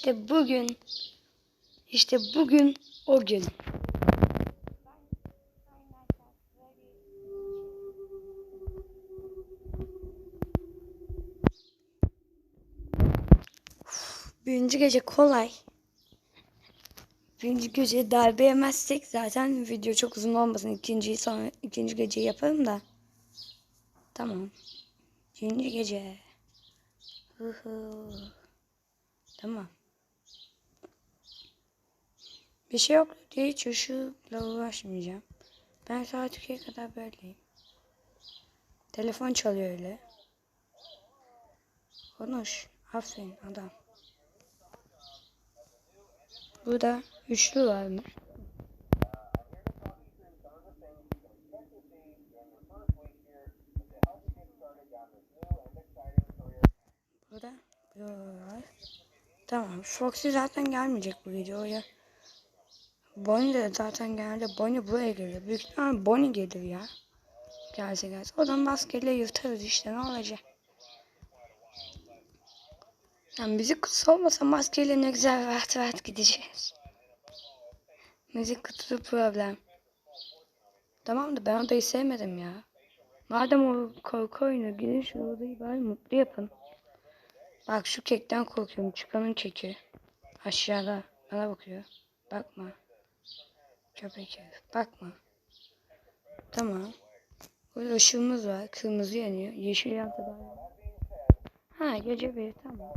İşte bugün, işte bugün o gün. Birinci gece kolay. Birinci gece darbe yemezsek zaten video çok uzun olmasın. İkinciyi sonra ikinci geceyi yaparım da. Tamam. İkinci gece. Hı hı. Tamam. Bir şey yok diye hiç ışıkla uğraşmayacağım. Ben saat 2'ye kadar böyleyim. Telefon çalıyor öyle. Konuş. Aferin adam. Burada üçlü var mı? Burada var. Tamam. Foxy zaten gelmeyecek bu videoya. Bonnie de zaten geldi. Bonnie buraya gelir. Büyük ihtimalle Bonnie gelir ya. Gelse gelse. Oradan maskeyle yırtarız işte ne olacak. Yani müzik kutusu olmasa maskeyle ne güzel rahat rahat gideceğiz. Müzik kutusu problem. Tamam da ben odayı sevmedim ya. Madem o korku oyunu gidin şu odayı bari mutlu yapın. Bak şu kekten korkuyorum. Çıkanın keki. Aşağıda. Bana bakıyor. Bakma. Köpek. Bakma. Tamam. Burada ışığımız var. Kırmızı yanıyor. Yeşil yandı daha. Ha gece bir tamam.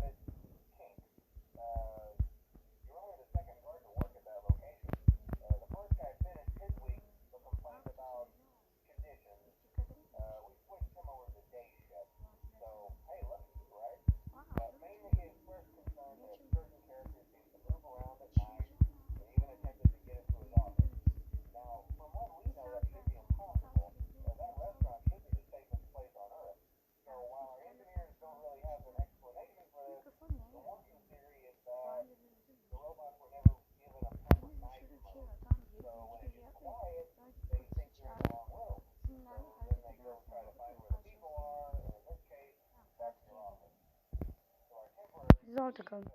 Siz orada kalın.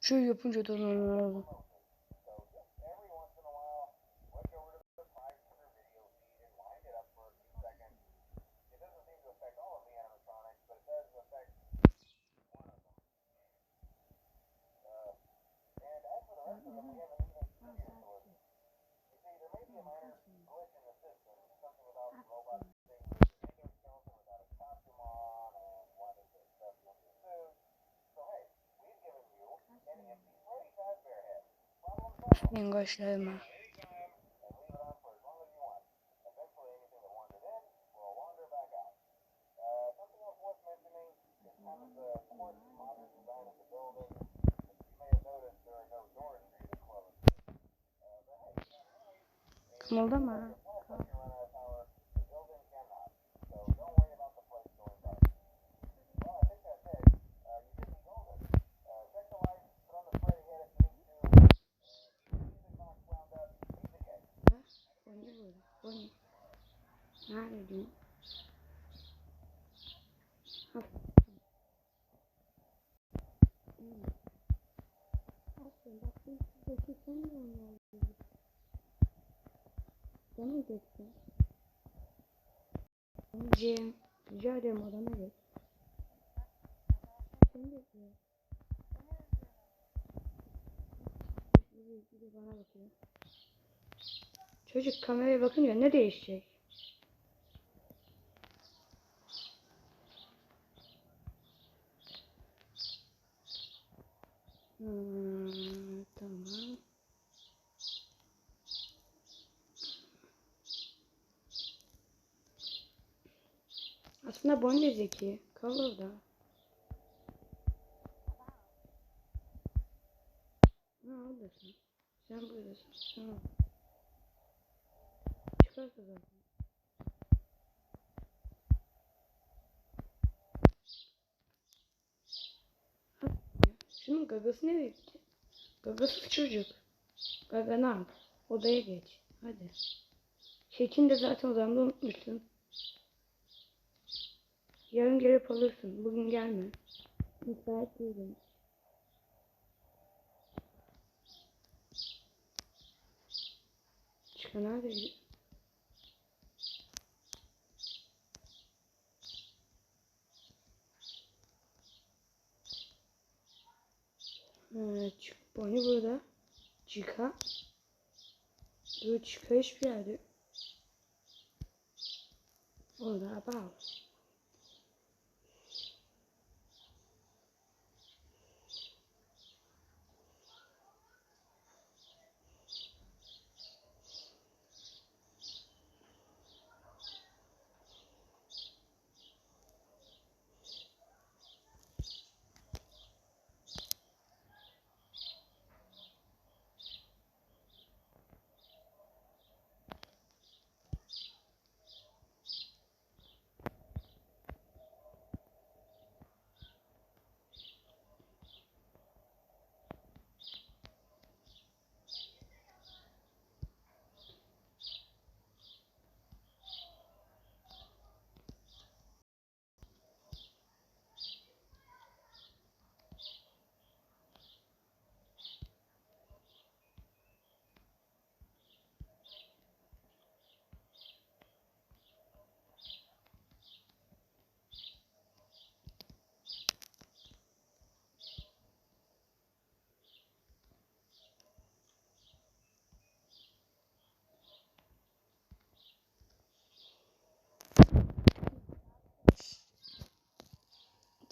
Şöyle yapınca da oldu. Mingoşlarıma. Kımıldama. ha. Bonnie burada. Bonnie. Nerede diyeyim? Ha. Hmm. Aslında şuradaki sen de oynayabiliriz. Bana geçsin. Cem. Rica ederim odana geç. Bir de bana bakıyor. Çocuk kameraya bakınca ne değişecek? Hmm, tamam. Aslında Bonnie de zeki. Kal orada. Ha oradasın. Sen buradasın. Çıkarsa zaten. Ha, ya, Şunun gagası nereye gitti? Gagası çocuk. Gaganı al. Odaya geç. Hadi. Şekin de zaten odamda unutmuşsun. Yarın gelip alırsın. Bugün gelme. Müsait değilim. Çıkan neredeydi? Evet, çık. Bonnie burada. Chica. Dur Chica hiçbir yerde. Orada bağlı.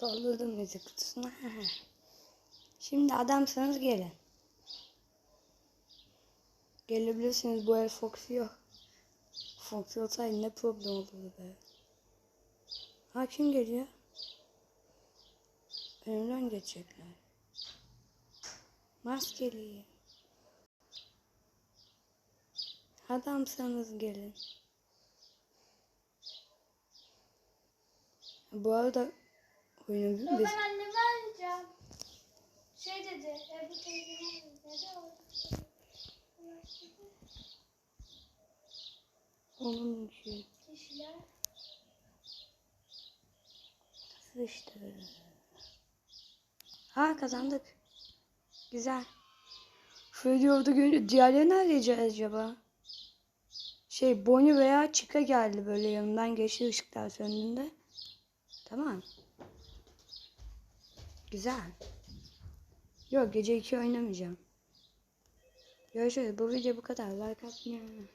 Doldurdum müzik kutusuna. Şimdi adamsanız gelin. Gelebilirsiniz bu el Foxy yok. Foxy olsaydı ne problem olurdu be. Ha kim geliyor? Önümden geçecekler. Maskeli. Adamsanız gelin. Bu arada Yo, biz ben anneme arayacağım. Şey dedi, Ebru teyzeme dedi. o- onun için Kişiler. sıçtı. Ha kazandık. Güzel. Şöyle orada görünce diğerleri nerede acaba? Şey Bonnie veya Chica geldi böyle yanından geçti ışıklar söndüğünde. Tamam. Güzel. Yok gece 2 oynamayacağım. Görüşürüz. Bu video bu kadar. Like atmayı.